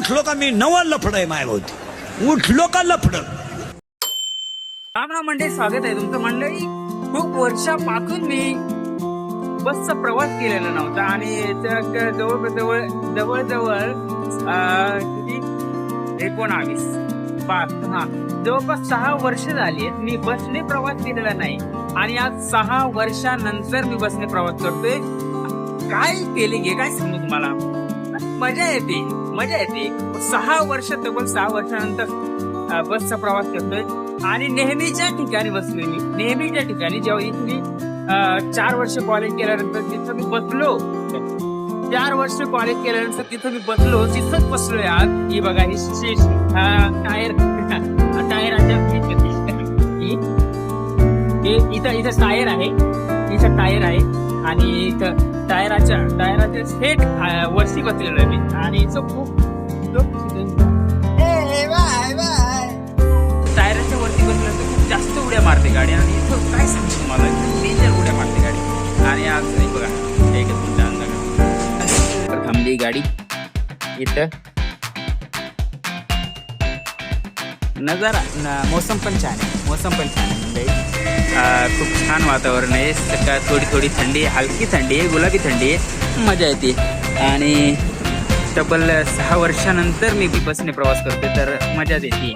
उठलो का मी? नवा लफड आहे मायाभोवती उठलो का लफड? राम राम मंडळी स्वागत आहे तुमचं मंडळी. खूप वर्षापासून मी बसचा प्रवास केलेला नव्हता आणि जवळ जवळ जवळ जवळ किती? एकोणावीस. पाच हा. जवळपास सहा वर्ष झाली आहेत. मी बसने प्रवास केलेला नाही. आणि आज सहा वर्षानंतर मी बसने प्रवास करतोय. काय केले घे काय सांगू तुम्हाला? मजा येते. मजा येते. सहा वर्ष तब्बल सहा वर्षानंतर बसचा प्रवास करतोय. आणि नेहमीच्या ठिकाणी बसलोय मी. नेहमीच्या ठिकाणी जेव्हा इथे मी चार वर्ष कॉलेज केल्यानंतर तिथं मी बसलो चार वर्ष कॉलेज केल्यानंतर तिथं मी बसलो तिथंच बसलोय आज. ही बघा ही शेष टायर टायर इथं इथं टायर आहे. इथं टायर आहे. आणि इथं टायराच्या टायराच्या सेट वरती बसलेलो आहे मी. आणि इथं खूप टायराच्या वरती बसलं तर खूप जास्त उड्या मारते गाडी. आणि इथं काय सांगतो तुम्हाला डेंजर उड्या मारते गाडी. आणि आज नाही बघा एकच मिनिट अंदाज थांबली गाडी. इथं. नजारा मौसम पण छान आहे मौसम पण छान आहे मुंबई. खूप छान वातावरण आहे सकाळ थोडी थोडी थंडी आहे हलकी थंडी आहे गुलाबी थंडी आहे मजा येते. आणि तब्बल सहा वर्षानंतर मी बी बसने प्रवास करते तर मजा येते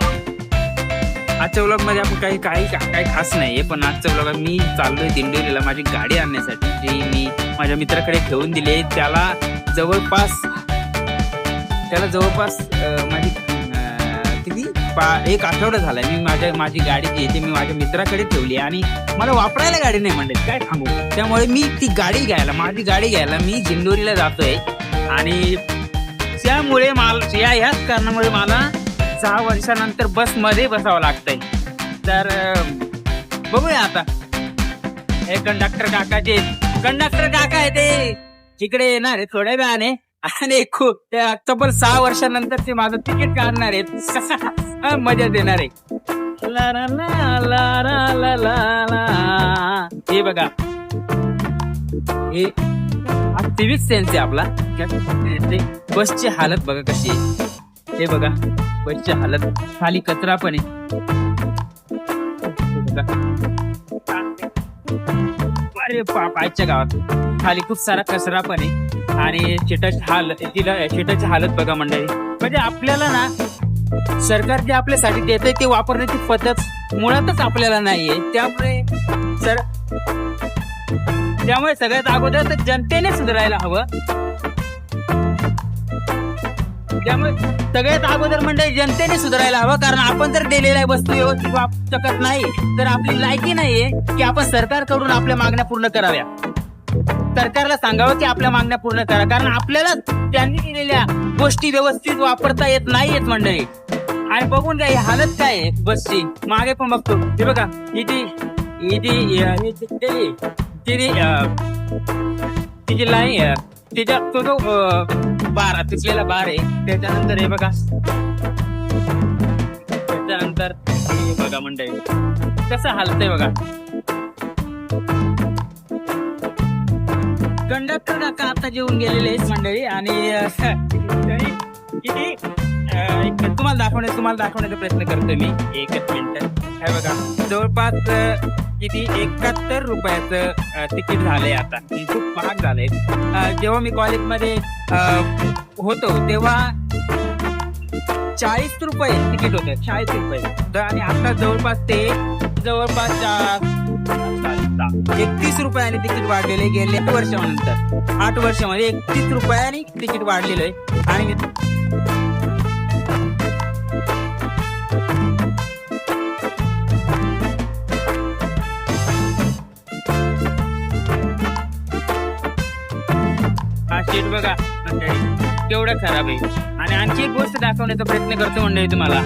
आजच्या व्लॉगमध्ये आपण काही काही काही खास नाही आहे पण आजच्या व्लॉग मी चाललोय दिंडोरीला माझी गाडी आणण्यासाठी जी मी माझ्या मित्राकडे ठेवून दिली त्याला जवळपास त्याला जवळपास माझी किती पा एक आठवडा झालाय. मी माझ्या माझी गाडी जी आहे ती मी माझ्या मित्राकडे ठेवली आणि मला वापरायला गाडी नाही म्हणले. काय सांगू त्यामुळे मी ती गाडी घ्यायला माझी गाडी घ्यायला मी जिंदोरीला जातोय. आणि त्यामुळे मला या ह्याच कारणामुळे मला सहा वर्षानंतर बसमध्ये बसावं लागतंय. तर बघूया आता. हे कंडक्टर काकाचे कंडक्टर काका आहे ते. तिकडे येणार आहे थोड्या वेळाने. आणि खूप ऑक्टोबर सहा वर्षानंतर ते माझं तिकीट काढणार आहे. मजा देणार आहे. हे बघा. हे सेन्स आहे आपला. बसची हालत बघा कशी आहे. हे बघा बसची हालत. खाली कचरा पण आहे. अरे पायच्या गावात. खाली खूप सारा कचरा पण आहे. आणि चिटच हालत तिला शेटाची हालत बघा मंडळी. म्हणजे आपल्याला ना सरकार जे आपल्यासाठी देते ते वापरण्याची पद्धत मुळातच आपल्याला नाहीये. त्यामुळे सर त्यामुळे सगळ्यात अगोदर तर जनतेने सुधारायला हवं. त्यामुळे सगळ्यात अगोदर म्हणजे जनतेने सुधारायला हवं कारण आपण जर दिलेल्या वस्तू व्यवस्थित वापरू शकत नाही तर आपली लायकी नाहीये की आपण सरकारकडून आपल्या मागण्या पूर्ण कराव्या. सरकारला सांगावं की आपल्या मागण्या पूर्ण करा. कारण आपल्याला त्यांनी दिलेल्या गोष्टी व्यवस्थित वापरता येत नाहीयेत मंडळी. आणि बघून काय हालत काय आहे? बसची. मागे पण बघतो. हे बघा इथे तिची लाईन तिच्या तो जो बार तुटलेला बार आहे त्याच्यानंतर हे बघा. त्याच्यानंतर बघा मंडळी कसं हालतंय बघा. कंडक्टर काका आता जेवून गेलेले मंडळी? आणि तरी किती? अं, एक तुम्हाला दाखवण्या तुम्हाला दाखवण्याचा प्रयत्न करतो मी. एकच मिनिट. हे बघा जवळपास अं, किती? एकाहत्तर रुपयाचं अं, तिकीट झालंय आता. हे खूप महाग झालंय. अं, जेव्हा मी कॉलेजमध्ये अं, होतो तेव्हा चाळीस रुपये तिकीट होते. चाळीस रुपये. तर आणि आता जवळपास ते जवळपास एकतीस रुपयाने तिकीट वाढलेले गेले वर्षानंतर. आठ वर्षामध्ये एकतीस रुपयाने तिकीट वाढलेलं आहे. आणि हा बघा मंडळी केवढा खराब आहे. आणि आणखी एक गोष्ट दाखवण्याचा प्रयत्न करतो मंडळी तुम्हाला.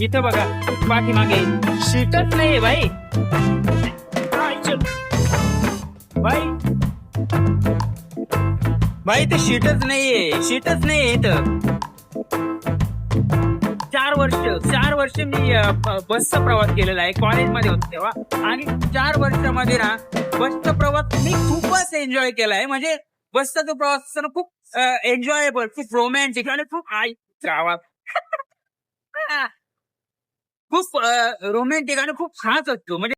इथं बघा पाठीमागे. सीटच नाही भाई भाई. भाई ते शीटच नाहीये. शीटच नाहीये इथं. चार वर्ष चार वर्ष मी अ, ब- बसचा प्रवास केलेला आहे कॉलेजमध्ये होतो तेव्हा. आणि चार वर्षामध्ये ना बसचा प्रवास मी खूपच एन्जॉय केलाय. म्हणजे बसचा जो प्रवास असतो ना खूप एन्जॉयबल खूप रोमॅन्टिक आणि खूप आई गावात. खूप रोमॅन्टिक आणि खूप खास असतो. म्हणजे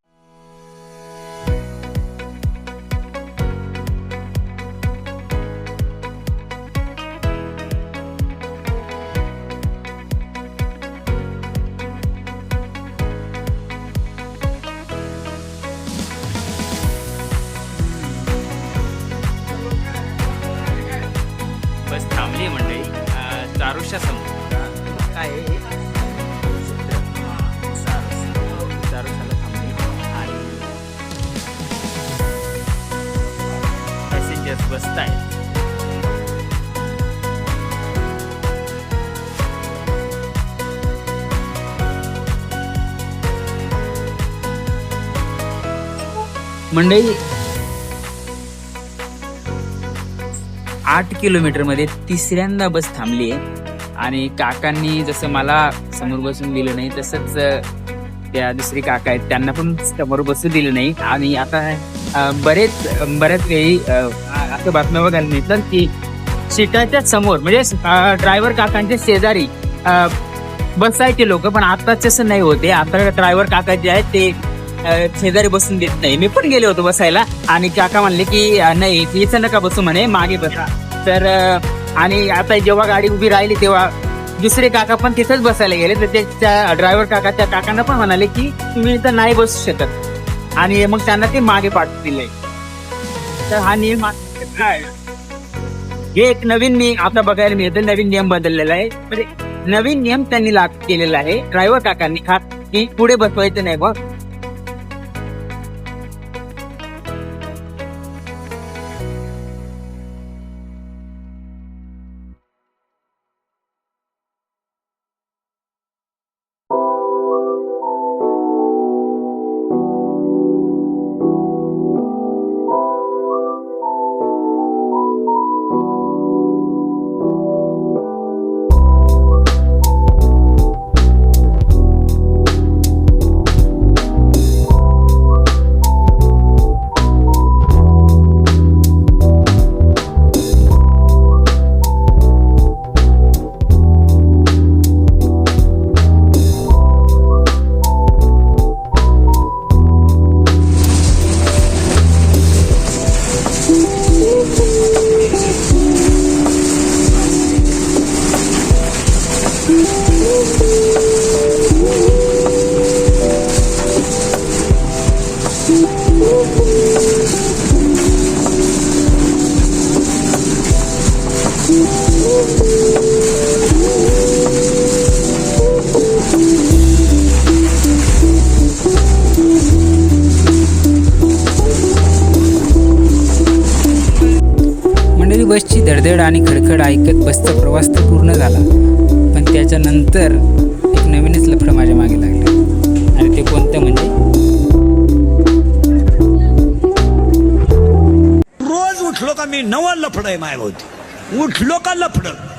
मंडळी आठ किलोमीटरमध्ये तिसऱ्यांदा बस थांबली आहे. आणि काकांनी जसं मला समोर बसून दिलं नाही तसंच त्या दुसरी काका आहेत त्यांना पण समोर बसू दिलं नाही. आणि आता बरेच बऱ्याच वेळी असं बातम्या बघायला मिळतात की सीटाच्या समोर म्हणजे ड्रायव्हर काकांच्या शेजारी बसायचे लोक पण आताच तसं नाही होते आता ड्रायव्हर काका जे आहेत ते शेजारी बसून देत नाही. मी पण गेले होतो बसायला. आणि काका म्हणले की नाही इथं नका बसू म्हणे मागे बसा. तर आणि आता जेव्हा गाडी उभी राहिली तेव्हा दुसरे काका पण तिथंच बसायला गेले. तर ते त्या ड्रायव्हर काका त्या काकांना पण म्हणाले की तुम्ही इथं नाही बसू शकत. आणि मग त्यांना ते मागे पाठवून दिले तर हा नियम काय हे एक नवीन मी आता बघायला मिळतं नवीन नियम बदललेला आहे. म्हणजे नवीन नियम त्यांनी लागू केलेला आहे. ड्रायव्हर काकांनी खास की पुढे बसवायचं नाही बघ धडधड आणि खडखड ऐकत बसचा प्रवास तर पूर्ण झाला. पण त्याच्यानंतर एक नवीनच लफडं माझ्या मागे लागलं. आणि ते कोणतं म्हणजे? रोज उठलो का मी नवा लफडं आहे मायाभोवती उठलो का लफडं?